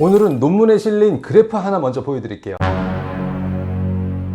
오늘은 논문에 실린 그래프 하나 먼저 보여드릴게요.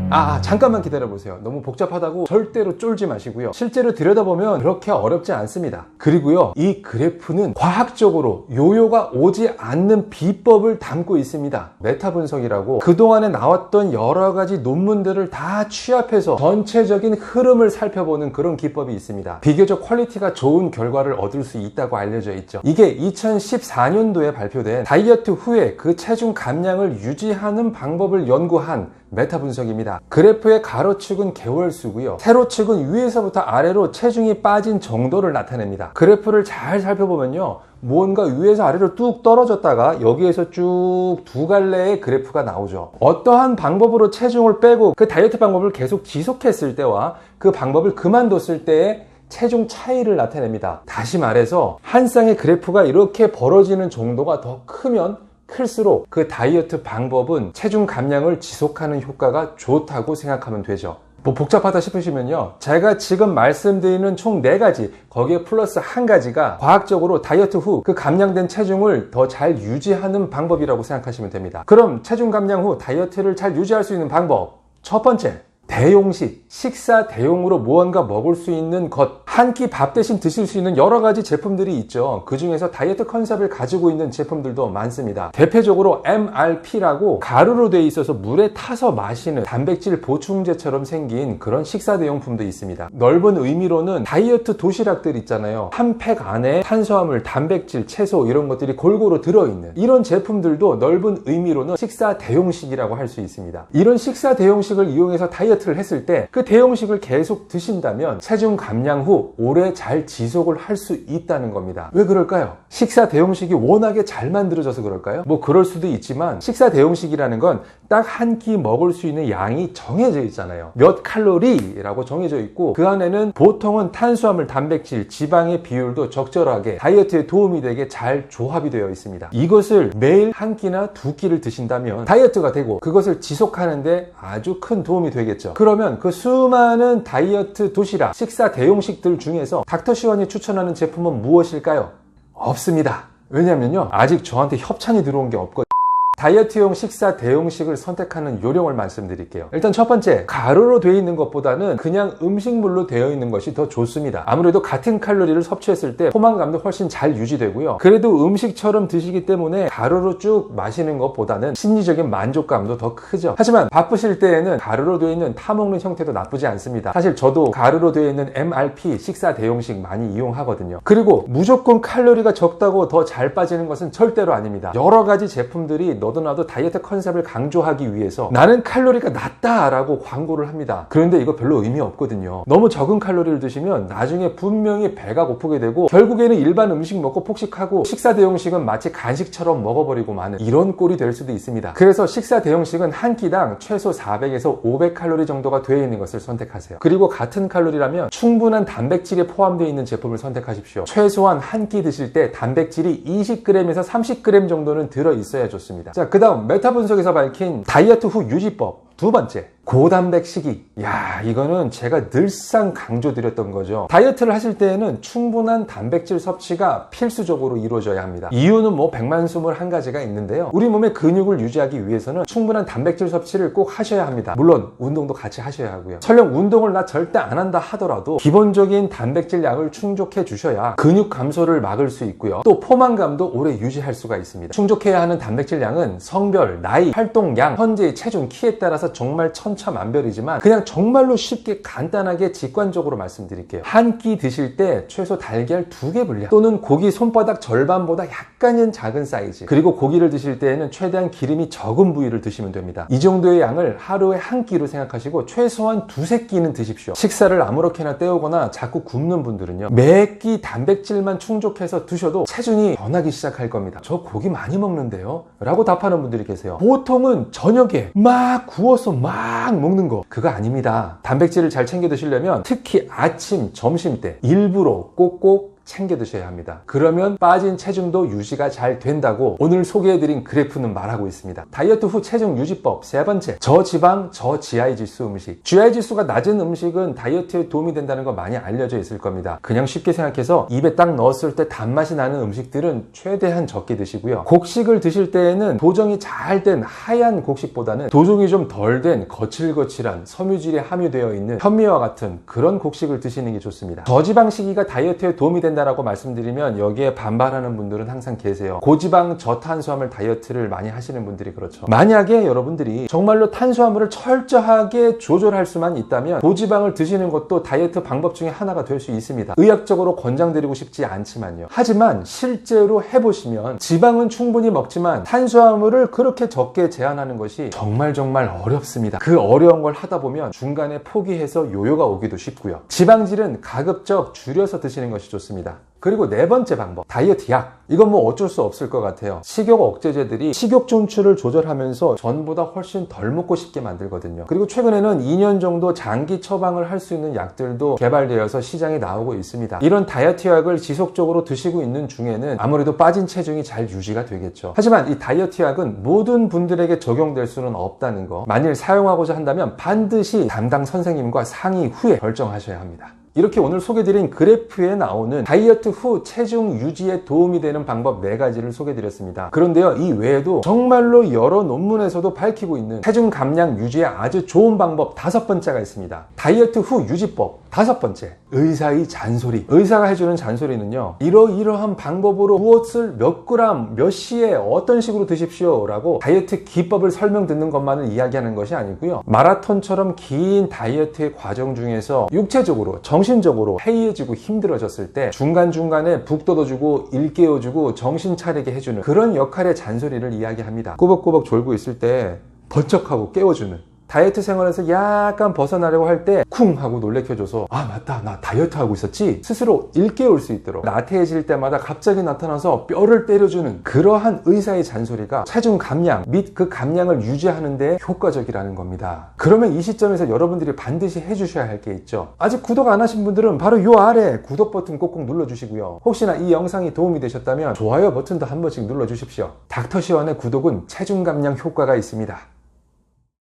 아, 아, 잠깐만 기다려보세요. 너무 복잡하다고 절대로 쫄지 마시고요. 실제로 들여다보면 그렇게 어렵지 않습니다. 그리고요, 이 그래프는 과학적으로 요요가 오지 않는 비법을 담고 있습니다. 메타 분석이라고 그동안에 나왔던 여러 가지 논문들을 다 취합해서 전체적인 흐름을 살펴보는 그런 기법이 있습니다. 비교적 퀄리티가 좋은 결과를 얻을 수 있다고 알려져 있죠. 이게 2014년도에 발표된 다이어트 후에 그 체중 감량을 유지하는 방법을 연구한 메타 분석입니다. 그래프의 가로축은 개월수고요. 세로축은 위에서부터 아래로 체중이 빠진 정도를 나타냅니다. 그래프를 잘 살펴보면요. 무언가 위에서 아래로 뚝 떨어졌다가 여기에서 쭉 두 갈래의 그래프가 나오죠. 어떠한 방법으로 체중을 빼고 그 다이어트 방법을 계속 지속했을 때와 그 방법을 그만뒀을 때의 체중 차이를 나타냅니다. 다시 말해서 한 쌍의 그래프가 이렇게 벌어지는 정도가 더 크면 클수록 그 다이어트 방법은 체중 감량을 지속하는 효과가 좋다고 생각하면 되죠. 뭐 복잡하다 싶으시면요. 제가 지금 말씀드리는 총 4가지, 거기에 플러스 한 가지가 과학적으로 다이어트 후 그 감량된 체중을 더 잘 유지하는 방법이라고 생각하시면 됩니다. 그럼 체중 감량 후 다이어트를 잘 유지할 수 있는 방법. 첫 번째, 대용식, 식사 대용으로 무언가 먹을 수 있는 것, 한 끼 밥 대신 드실 수 있는 여러 가지 제품들이 있죠. 그 중에서 다이어트 컨셉을 가지고 있는 제품들도 많습니다. 대표적으로 MRP라고 가루로 되어 있어서 물에 타서 마시는 단백질 보충제처럼 생긴 그런 식사 대용품도 있습니다. 넓은 의미로는 다이어트 도시락들 있잖아요. 한 팩 안에 탄수화물, 단백질, 채소 이런 것들이 골고루 들어있는 이런 제품들도 넓은 의미로는 식사 대용식이라고 할 수 있습니다. 이런 식사 대용식을 이용해서 다이어트를 했을 때 그 대용식을 계속 드신다면 체중 감량 후 오래 잘 지속을 할 수 있다는 겁니다. 왜 그럴까요? 식사 대용식이 워낙에 잘 만들어져서 그럴까요? 뭐 그럴 수도 있지만 식사 대용식이라는 건 딱 한 끼 먹을 수 있는 양이 정해져 있잖아요. 몇 칼로리라고 정해져 있고 그 안에는 보통은 탄수화물, 단백질, 지방의 비율도 적절하게 다이어트에 도움이 되게 잘 조합이 되어 있습니다. 이것을 매일 한 끼나 두 끼를 드신다면 다이어트가 되고 그것을 지속하는데 아주 큰 도움이 되겠죠. 그러면 그 수많은 다이어트 도시락, 식사 대용식 들 중에서 닥터 시원이 추천하는 제품은 무엇일까요? 없습니다. 왜냐면요. 아직 저한테 협찬이 들어온 게 없거든요. 다이어트용 식사 대용식을 선택하는 요령을 말씀드릴게요. 일단 첫 번째, 가루로 되어 있는 것보다는 그냥 음식물로 되어 있는 것이 더 좋습니다. 아무래도 같은 칼로리를 섭취했을 때 포만감도 훨씬 잘 유지되고요. 그래도 음식처럼 드시기 때문에 가루로 쭉 마시는 것보다는 심리적인 만족감도 더 크죠. 하지만 바쁘실 때에는 가루로 되어 있는 타먹는 형태도 나쁘지 않습니다. 사실 저도 가루로 되어 있는 MRP 식사 대용식 많이 이용하거든요. 그리고 무조건 칼로리가 적다고 더 잘 빠지는 것은 절대로 아닙니다. 여러 가지 제품들이 너도 나도 다이어트 컨셉을 강조하기 위해서 나는 칼로리가 낮다라고 광고를 합니다. 그런데 이거 별로 의미 없거든요. 너무 적은 칼로리를 드시면 나중에 분명히 배가 고프게 되고 결국에는 일반 음식 먹고 폭식하고 식사 대용식은 마치 간식처럼 먹어버리고 마는 이런 꼴이 될 수도 있습니다. 그래서 식사 대용식은 한 끼당 최소 400에서 500칼로리 정도가 되어 있는 것을 선택하세요. 그리고 같은 칼로리라면 충분한 단백질이 포함되어 있는 제품을 선택하십시오. 최소한 한 끼 드실 때 단백질이 20g에서 30g 정도는 들어 있어야 좋습니다. 자, 그 다음 메타 분석에서 밝힌 다이어트 후 유지법 두 번째 고단백 식이 야 이거는 제가 늘상 강조드렸던 거죠. 다이어트를 하실 때에는 충분한 단백질 섭취가 필수적으로 이루어져야 합니다. 이유는 뭐 백만수물 한 가지가 있는데요. 우리 몸의 근육을 유지하기 위해서는 충분한 단백질 섭취를 꼭 하셔야 합니다. 물론 운동도 같이 하셔야 하고요. 설령 운동을 나 절대 안 한다 하더라도 기본적인 단백질 양을 충족해 주셔야 근육 감소를 막을 수 있고요. 또 포만감도 오래 유지할 수가 있습니다. 충족해야 하는 단백질 양은 성별, 나이, 활동량, 현재의 체중, 키에 따라서 정말 천차만별이지만 그냥 정말로 쉽게 간단하게 직관적으로 말씀드릴게요. 한 끼 드실 때 최소 달걀 두 개 분량 또는 고기 손바닥 절반보다 약간은 작은 사이즈 그리고 고기를 드실 때에는 최대한 기름이 적은 부위를 드시면 됩니다. 이 정도의 양을 하루에 한 끼로 생각하시고 최소한 두세 끼는 드십시오. 식사를 아무렇게나 때우거나 자꾸 굶는 분들은요. 매 끼 단백질만 충족해서 드셔도 체중이 변하기 시작할 겁니다. 저 고기 많이 먹는데요? 라고 답하는 분들이 계세요. 보통은 저녁에 막 구워 서 막 먹는 거. 그거 아닙니다. 단백질을 잘 챙겨 드시려면 특히 아침 점심 때 일부러 꼭꼭 챙겨 드셔야 합니다. 그러면 빠진 체중도 유지가 잘 된다고 오늘 소개해드린 그래프는 말하고 있습니다. 다이어트 후 체중 유지법 세 번째 저지방 저GI 지수 음식 GI 지수가 낮은 음식은 다이어트에 도움이 된다는 거 많이 알려져 있을 겁니다. 그냥 쉽게 생각해서 입에 딱 넣었을 때 단맛이 나는 음식들은 최대한 적게 드시고요. 곡식을 드실 때에는 도정이 잘 된 하얀 곡식보다는 도종이 좀 덜 된 거칠거칠한 섬유질이 함유되어 있는 현미와 같은 그런 곡식을 드시는 게 좋습니다. 저지방 식이가 다이어트에 도움이 된다 라고 말씀드리면 여기에 반발하는 분들은 항상 계세요. 고지방 저탄수화물 다이어트를 많이 하시는 분들이 그렇죠. 만약에 여러분들이 정말로 탄수화물을 철저하게 조절할 수만 있다면 고지방을 드시는 것도 다이어트 방법 중에 하나가 될 수 있습니다. 의학적으로 권장드리고 싶지 않지만요. 하지만 실제로 해보시면 지방은 충분히 먹지만 탄수화물을 그렇게 적게 제한하는 것이 정말 정말 어렵습니다. 그 어려운 걸 하다 보면 중간에 포기해서 요요가 오기도 쉽고요. 지방질은 가급적 줄여서 드시는 것이 좋습니다. 그리고 네 번째 방법, 다이어트 약. 이건 뭐 어쩔 수 없을 것 같아요. 식욕 억제제들이 식욕 존출을 조절하면서 전보다 훨씬 덜 먹고 싶게 만들거든요. 그리고 최근에는 2년 정도 장기 처방을 할 수 있는 약들도 개발되어서 시장에 나오고 있습니다. 이런 다이어트 약을 지속적으로 드시고 있는 중에는 아무래도 빠진 체중이 잘 유지가 되겠죠. 하지만 이 다이어트 약은 모든 분들에게 적용될 수는 없다는 거. 만일 사용하고자 한다면 반드시 담당 선생님과 상의 후에 결정하셔야 합니다. 이렇게 오늘 소개드린 그래프에 나오는 다이어트 후 체중 유지에 도움이 되는 방법 4가지를 소개드렸습니다. 그런데요, 이 외에도 정말로 여러 논문에서도 밝히고 있는 체중 감량 유지에 아주 좋은 방법 다섯 번째가 있습니다. 다이어트 후 유지법 다섯 번째, 의사의 잔소리. 의사가 해주는 잔소리는요, 이러이러한 방법으로 무엇을 몇 그램, 몇 시에 어떤 식으로 드십시오 라고 다이어트 기법을 설명 듣는 것만을 이야기하는 것이 아니고요. 마라톤처럼 긴 다이어트의 과정 중에서 육체적으로, 정신적으로 해이해지고 힘들어졌을 때 중간중간에 북 돋아주고 일깨워주고 정신 차리게 해주는 그런 역할의 잔소리를 이야기합니다. 꾸벅꾸벅 졸고 있을 때 번쩍하고 깨워주는 다이어트 생활에서 약간 벗어나려고 할 때 쿵 하고 놀래켜줘서 아 맞다 나 다이어트 하고 있었지? 스스로 일깨울 수 있도록. 나태해질 때마다 갑자기 나타나서 뼈를 때려주는 그러한 의사의 잔소리가 체중 감량 및 그 감량을 유지하는 데 효과적이라는 겁니다. 그러면 이 시점에서 여러분들이 반드시 해주셔야 할 게 있죠. 아직 구독 안 하신 분들은 바로 요 아래 구독 버튼 꼭꼭 눌러주시고요. 혹시나 이 영상이 도움이 되셨다면 좋아요 버튼도 한 번씩 눌러주십시오. 닥터시원의 구독은 체중 감량 효과가 있습니다